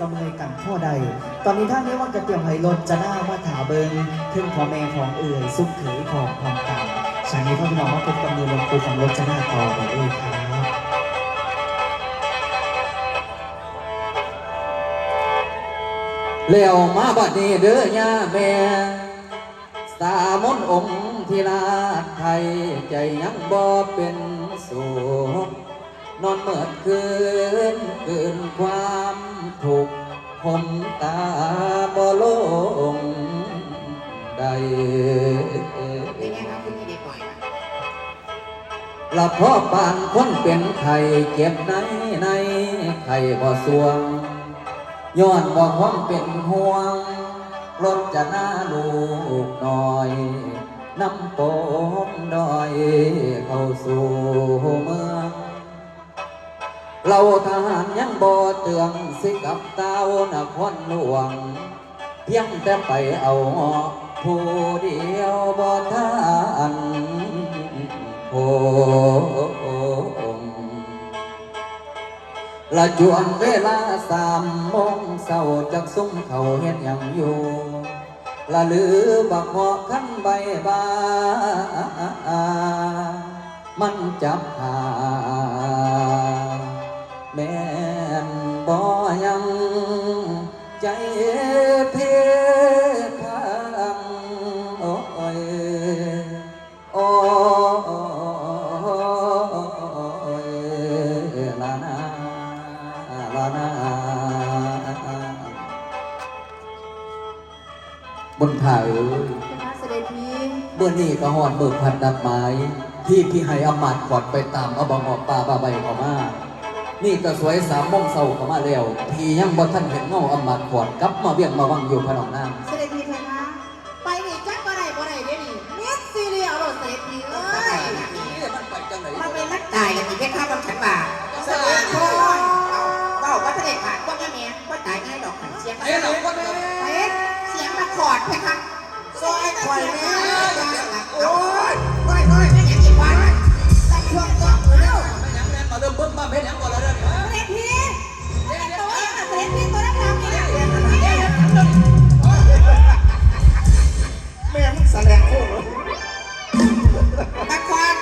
กำเลยกันพ่อใด ตอนนี้ท่านนี้ว่ากระเตรียมให้รถจะหน้ามาถาเบิงถึงพ่อแม่ของเอ่ยสุขเขยของความเก่าฉากนี้พ่อพี่น้องมาพบกับมือลงคูของรถจะหน้าต่อไปเอ่ยครับแล้วมาบัดนี้เด้อย่าแม่สามนองค์ที่ลาไทยใจยังบ่เป็นสุขนอนเมื่อคืนเกินความ ถูกข์ผมตาบ่ลงใดเป็นไงครับคุณนี่เด็กหน่อยละพ่อปานคนเป็นไข่เก็บในในไข่บ่สวงย้อนบ่ความเป็นห่วงรถจะหน้าลูกหน้อยน้ำโปมดอยเข้าสู่เมือง เราทหารยังบ่เตืองสิกับเต้านครหลวง เพียงแต่ไปเอาผู้เดียวบ่ทานโงละจวนเวลาสามโมงเศร้าจากซุ้มเขาเฮ็ดหยังอยู่ละลือบักหอกขันใบบา มันจับหา บนถ่ายเป็นพระเสด็จพี่เมื่อนี้ก็หอดเบิกพันดับไม้ ที่พี่ให้อำมาตย์ขอดไปตามเอาบองออกปลาบาใบเออกมา นี่ก็สวยสามโมงเศร้าเข้ามาแล้วพี่ยังบ่ทันเห็นเงาอำมาตย์ขอดกลับมาเวียงมาวังอยู่พะนองน้เซอยข่อยแม่โอ้ยน้อยน้อยไม่ยังอีกวันตัดช่วงตัวเร็วไม่ยังแม่มาเริ่มเบิ่งมาเป็นหยังก่อนแล้วเด้อเสด็จพี่ตัวเสด็จพี่ตัวนักดำนี่แม่มึงแสดงโคตรเลยตะกอน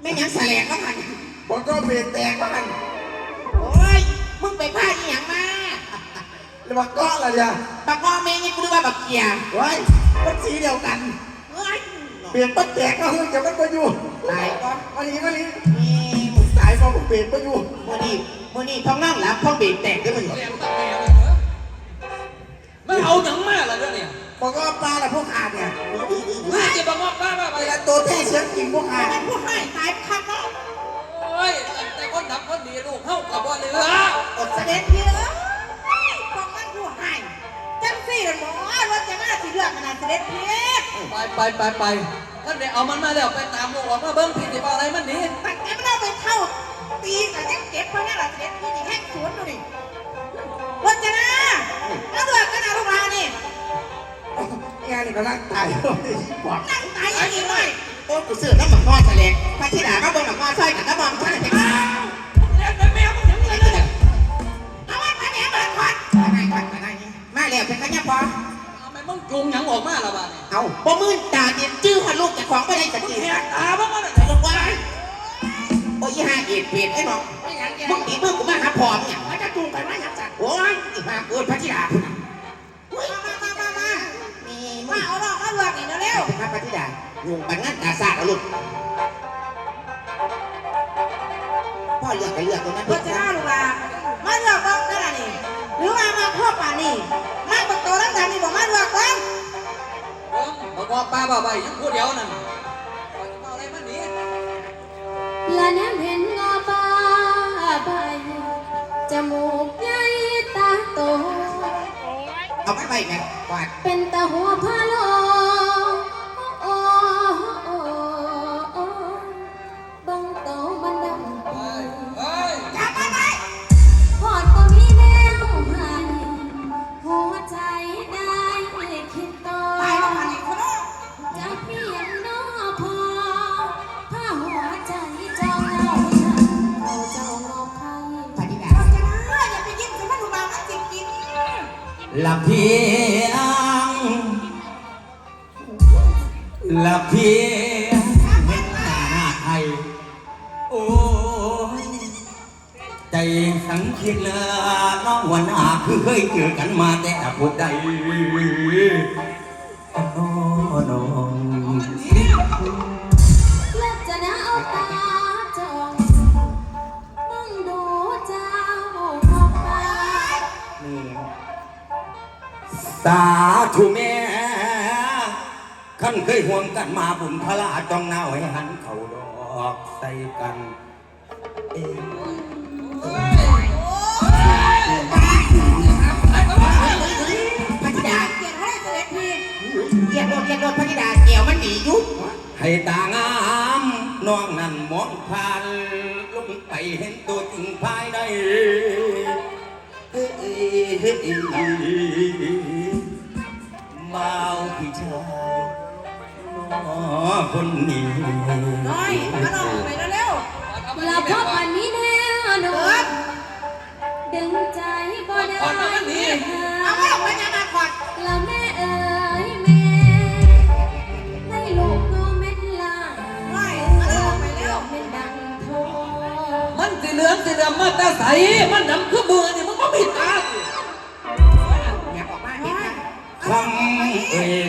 ไม่ยังแสลงก็มันบอกก็เบรกแตกมากันโอ้ยมึงไปพลาด อีหยังมาแล้วบอกก็อะไรอะตะกอนเมย์นี่กูนึกว่าบักเกียร์ไว้มันสีเดียวกัน เฮ้ยเปลี่ยนปั๊บแตกก็คือจะมันไปอยู่ตายก็วันนี้วันนี้มีมึงตายเพราะมึงเปลี่ยนไปอยู่มือนี่มือนี่ท้องนั่งหลับท้องเบรกแตกด้วยมันเรียนตั้งแต่เลยเหรอมันเอาหยังมาล่ะเด้อเนี่ยบอกก็ปลาละพวกขาดเนี่ยน่าจะบังคับป้าป้าไปเวลาตัวแท้เสียงจริงพวกขาดเป็นผู้ให้ตายคักเนาะโอ้ยแต่คนทำคนดีลูกเข้ากับบ่เหลืออดเสด็จพี่เอ้ จังสี่เลยหมอรถจะมาสิเรื่องขนาดเสด็จพี่ไปไปไปไปท่านได้เอามันมาแล้วไปตามลูกออกมาเบิ้งผิดที่อะไรมันหนีตั้งแต่มันเอาไปเข้าตีกับยังเจ็บเพราะนั่นแหละเสด็จพี่นี่แห้งสวนดูดิรถจะมาแล้วเดือดกันนะลูกหลานนี่งานนี่ก็ร่างตายเลยบอกนั่งตายอย่างนี้เลยโอ้กูซื้อน้ำหมักงอแฉลงพระธิดามาเบิ่งหมักงอซอยกับน้ำมันฉันเลย แล้วเป็นกันยังพอเอาไปมึงจูงหยังออกมาละบ้าเนี่ยเอาบ่มื่นตาเดียนจื้อหันลูกจากของไปได้สักทีแหกตาบ้างมันบอกว่าโอ้ยห้าเอ็ดเพียนไอ้น้องมึงตีมือกูมาหาพร้อมเนี่ยมันจะจูงไปว่าอย่างจัดโอ้ยอีห่าเกินพระธิดามา กใหญ่ตาโตเอาไม่ไปไงกวาดเป็นตาหัวพะโล ละเพียงละเพียงเห็นหน้าหน้าไทยโอ้ยใจสังคิดเลยน้องวันอาคือเคยเจอกันมาแต่ผู้ใดโอ้น้อง นเคยห่วงกันมาบุญพลาจองหน้าไว้หันเขาดอกใส่กันเอ้ยพระธิดาเกียรติให้เสด็จพี่เรียกรถเรียกรถพระธิดาเกี่ยวมันดียุบให้ตางามน้องนั่นมองผ่านลงไปเห็นตัวจริงภายในเอ้เมาเอาพี่ชาย คนนี้น้อยมาลองไปเร็วลาพ่อป่านนี้แน่นอนดึงใจบ่ได้ๆเอามาลองไปยังมาก่อนแล้วแม่เอ๋ยแม่ให้ลูกน้องเม็ดลาน้อยมาลองไปเร็วเป็นดังโทมันสีเหลืองสีดำมาแต่ใสมันดำคือเบือนี่มันก็ผิดตาสิอยากออกมาเห็นนะคำเอ่ย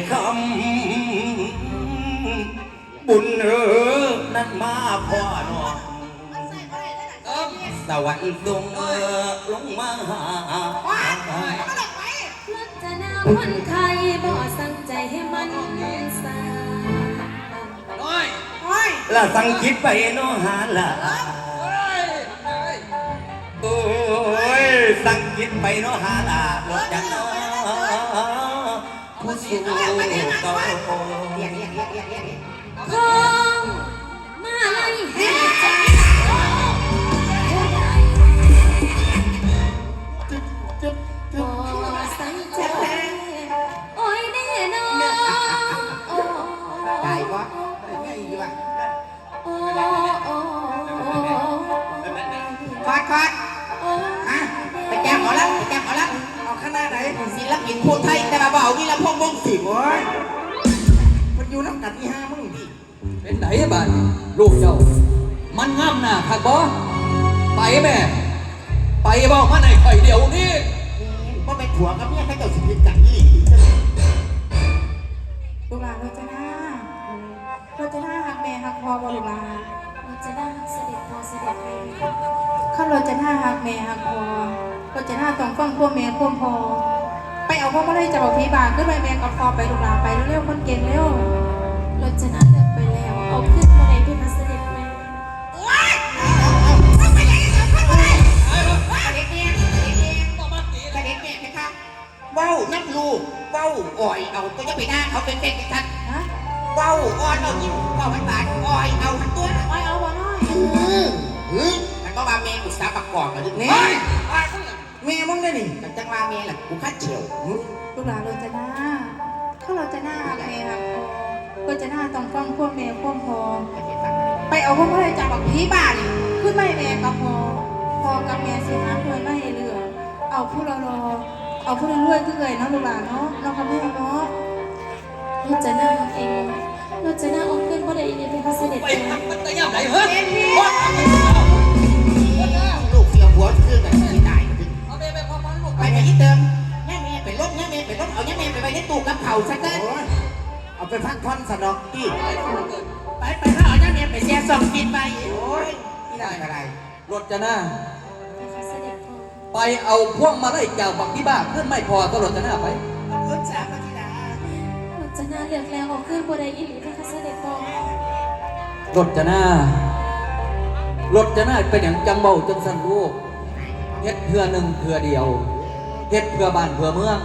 บุญเออนั้นมาพ่อน้อสวรรค์ทรงเออลงมาหารจนาคนไทยบ่สั่งใจให้มันสาน้อยน้อยละสังคิดไปโนหาละเอ้ยเอ้โอ้ยสังคิดไปโนหาละรถจันทร์ผู้สู้เก่า รียกเรียกเรียกเรียกทองมาไล่ให้ใจานลูกเจ้า มันงามหน้าคักบ่ไปแม่ ไปบอกมาไหนข่อยเดี๋ยวนี้ว่าเป็นผัวกับเมียเขาเจ้าสิบกันยี่ลูกหลานรจนาโรจนาหักแม่หักพ่อบ่ลูกหลานเราจะได้เสด็จพอเสด็จแม่ข้าโรจนาหักแม่หักพ่อโรจนาต้องฟังพวกแม่พวกพ่อไปเอาพ่อมาได้จะบอกพี่บานขึ้นไปแม่กับพ่อไปลูกหลานไปเร็วๆคนเก่ง หลานโรจนาข้าโรจนาหักแม่หักพ่อโรจนาต้องฟังพวกแม่พวกพอไปเอาพวกมาได้จากบอกพี่บ้านขึ้นไม่แม่กับพอพอกับแม่สิหาเพื่อนไม่เหลือ เอาผู้รอรอเอาผู้รวยๆคือเลยเนาะลูกหลานเนาะเรากับแม่เนาะเราจะน่าเองเราจะน่าเอาขึ้นมาในที่พัสดุไปแม่ทำมันตะย่ำไหนเฮ้ยลูกเสียหัวคือกันที่ตา เผาซะเกินเอาไปพักท่อนสนอกที่ไปไปถ้าเอาแม่เมย์ไปแช่ส่งกินไปโอ้ยไม่ได้อะไรรถจะหน้าพัสดุพอไปเอาพวงมาไล่จากบักที่บ้าขึ้นไม่พอก็รถจะหน้าไปคุณสามธิดาเราจะน่าเลือกแล้วเอาขึ้นมาในที่พัสดุพอรถจะหน้ารถจะหน้าเป็นอย่างจังเบาจังสันลูกเฮ็ดเพื่อหนึ่งเพื่อเดียวเฮ็ดเพื่อบ้านเพื่อเมือง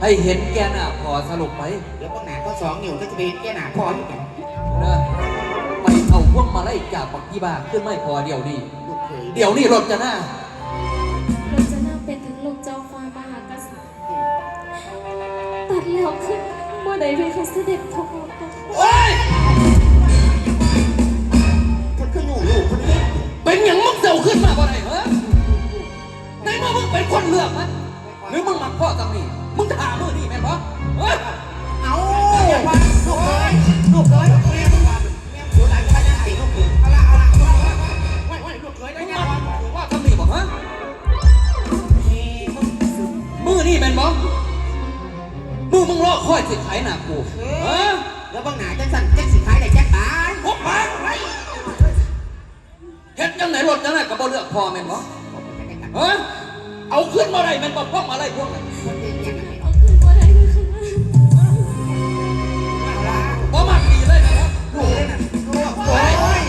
ให้เห็นแกหน้าพอสรุปไปเดี๋ยวพวกหนาก็สองนิ้วก็จะไปแก้หนาพออยู่กันนะไปเอาพวงมาไล่จากบักที่บ้าขึ้นไม่พอเดี๋ยวนี้ ลูกเคยเดี๋ยวนี้รถจะหน้า เราจะน่าเป็นถึงลูกเจ้าฟ้ามหากษัตริย์ตัดแล้วขึ้นมาในที่พัสดุพอโอ้ย แล้วบางหนาจังสั่นจังสิขายได้แจ็คตายพวกมันเฮ็ดจังไหนรถจังไหนก็บ่เลือกพ่อแม่นบ่เอ้ยเอาขึ้นมาได้แม่นบ่พวกอะไรพวกนั้นเอาคืนบ่ได้เลยค่ะบ่มักดีเลยนะครับลูกเลยนะลูกโอ้ยโอ้ย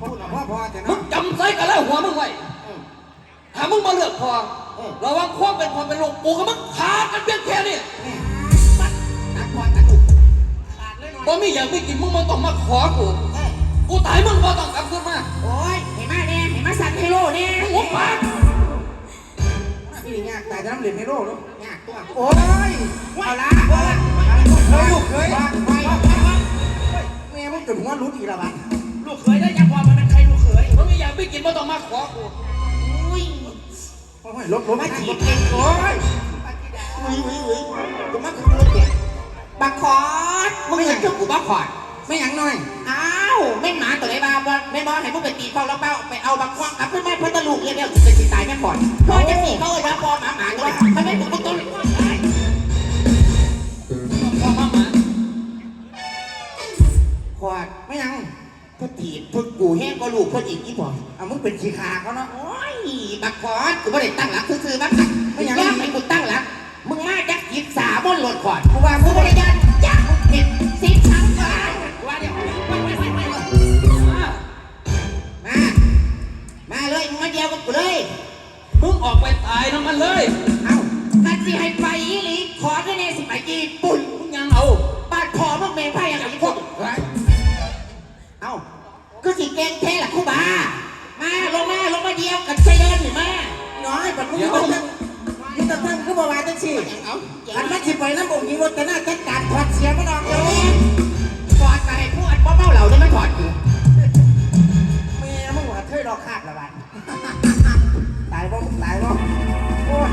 พูดหรอพ่อพ่อแต่มึนะงจำใส่กันแล้วหัวมึงไว้ถ้ามึงมาเลือกพ่อระวังความเป็นความเป็นลูกกูกับมึงขาดกันเพียงแค่นี้ บ่มีอย่างไม่กินมึงมาต้องมาขอกูเอ้ยกูตายมึงบ่ต้องกลับขึ้นมาโอ้ยเห็นไหมเนี่ยเห็นไหมสัตว์ไฮโลเนี่ยหัวปากนี่ยากตายจะน้ำเหลืองไฮโลลูกยากตัวโอ้ยเอาละเอาละเฮ้ยลูกเฮ้ยแม่มึงจนหัวรุดอีกแล้วบ้านลูกเขยได้ยังพอมันเป็นใครลูกเขยบ่มีอย่างไม่กินบ่ต้องมาขอกูอุ้ยโอ้ยรถรถไม่จีบเองโอ้ยอุ้ยอุ้ยอุ้ยกูมาคือรถเด็ก บักคอดมึงอยากเจอกูบักคอดไม่อยากน้อย อ้าวไม่หมาตัวไหนบ้าบ่ไม่บอกให้มึงไปตีเขาแล้วเป้าไปเอาบักควงกลับขึ้นมาเพื่อตะลุกเรียกเดียวจะสิตายแม่ก่อนเพราะจะสี่เขาเลยว่าปอหมาหมาด้วยทำไมกูต้องพ่อมาหมาขวดไม่ยังพุทธีพุทกูแห้งก็ลูกพุทอีกอีบ่อะมึงเป็นชีคาเขาเนาะ โอ้ย บักคอดกูไม่ได้ตั้งหลักซื่อๆบ้างไม่ยังไม่กูตั้งหลัก มึงมาจักยิบสาบนรถขอดกูว่ากูไม่ได้ ยมึงมาเดียวกับกูเลยมึงออกไปตายน้ำมันเลย เอ้าคันสิให้ไปอีหลีขอได้แน่สิไปญี่ปุ่นมึงยังเอาปาดคอมึงเมงไพ่ยังไงพวกเอ้าก็สิเกงเทล่ะครูบา มาลงมาลงมาเดียวกันใจเดินหรือมาน้อยปัดมึงก็ต้องมึงต้องทำคือบ่ว่าจังสิเอาอันมันสิไปน้ำองค์หญิงรถแต่หน้าจัดการถอดเสียมันออกเลยถอดไปให้ผู้อันบ่เมาเหล่าได้มาถอดอยู่แม่มึงว่าเคยรอคาบละบัดตายบ่มึงตายบ่โอ้ย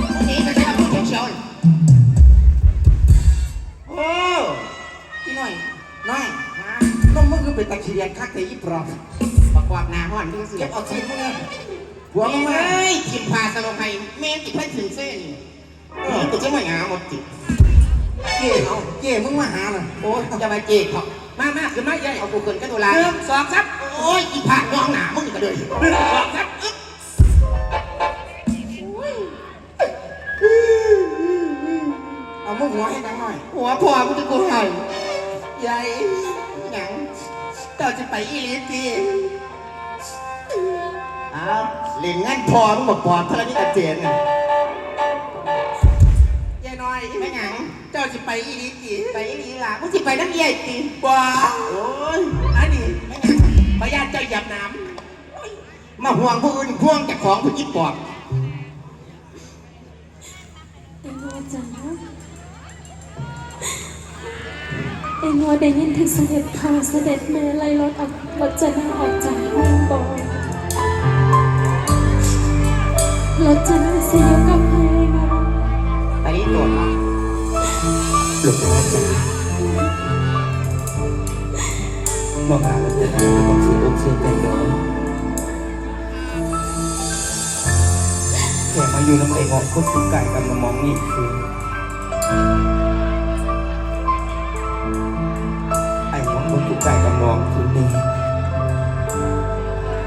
มึงหนีไปใช่ไหมมึงเฉียวๆโอ้พี่หน่อยน้อยน้องมึงคือเป็นตะเคียนคักแต่ยี่ปลอมประกอบหนาห่อนดูสิเก็บเอาทีมมึงเลยหัวมึงมาเฮ้ยทีมพาสโลไฮแม่ติดพันถึงเส้นเออตัวเจ้าหมาหมดจิเจ๊เอาเจ๊มึงมาหาน่ะโอ้ยจะมาเจ๊เขามามาขึ้นมาใหญ่เอากูขึ้นกันดูลาหนึ่งสองครับโอ้ยอีผากน้องหนามึงก็เลยหนึ่งสองครับอึ๊บ เอามึงหัวให้ดังหน่อย หัวพอมึงจะกูให้ใหญ่หยังเจ้าจะไปอีหลีตีอ้าวเล่นงั้นพอมึงบอกปอดพลังนี้อาเจียนไงยายน้อยไม่หยังเจ้าจะไปอีหลีตีไปอีหลีล่ะมึงจะไปน้ำใหญ่ตีบ้าโอ้ยอันนี้ไม่หยังพยานเจ้าหยับน้ำมาห่วงผู้อื่นห่วงจากของผู้ยิบปอบไอ้งัวจ๋า ไอ้งัวได้ยินถึงเสด็จพ่อเสด็จแม่ไล่รถออกรถจะน่าออกจากห้องบ่รถจะน่าเสียกับใครเนาะไปนี่โดดหลบนะจ๊ะมองหาแล้วจะได้ไม่ต้องเสียอกเสียใจเนาะแค่มาอยู่น้ำไอ้งอกคนสุกไก่กับน้ำมองนี่คือ น้องคนสุกไก่กับน้องคุณนี่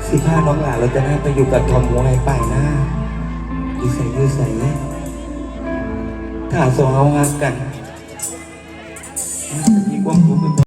สิพาน้องหลานเราจะได้ไปอยู่กับทอมหัวไอ้ป่ายหน้าอยู่ใส่อยู่ใส่ถ้าสองเอาหักกัน